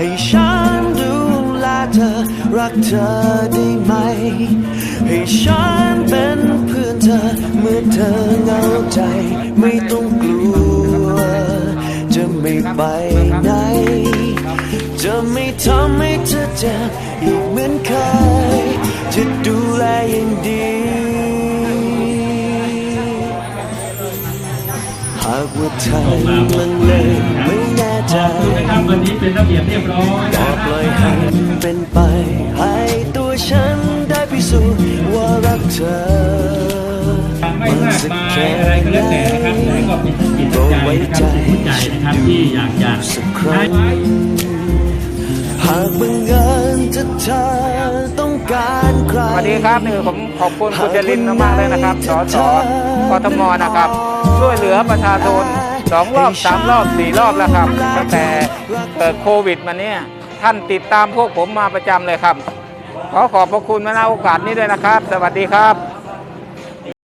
ให้ฉันดูแลเธอ รักเธอได้ไหม ให้ฉันเป็นเพื่อนเธอ เมื่อเธอเหงาใจ ไม่ต้องกลัว จะไม่ไปไหน จะไม่ทำให้เธอเจ็บอีกเหมือนเคย จะดูแลอย่างดีหากว่าเธอลังเลไเป็นระเบียบเรียบร้อยก็ปล่อยให้เป็นไป ให้ตัวฉันได้พิสูจน์ว่ารักเธอไม่มากมายอะไรก็แล้วแต่นะครับแต่ก็เป็นจิตใจนะครับจิตใจนะครับที่อยากจะสักครั้งหากบังเอิญจะเธอต้องการใครสวัสดีครับนี่ผมขอบคุณคุณจรินมากๆเลยนะครับสสกทมนะครับ ช่วยเหลือประชาชน สองรอบสามรอบสี่รอบแล้วครับตั้งแต่เกิดโควิดมาเนี่ยท่านติดตามพวกผมมาประจำเลยครับ ขอขอบพระคุณมาณโอกาสนี้ด้วยนะครับ สวัสดีครับ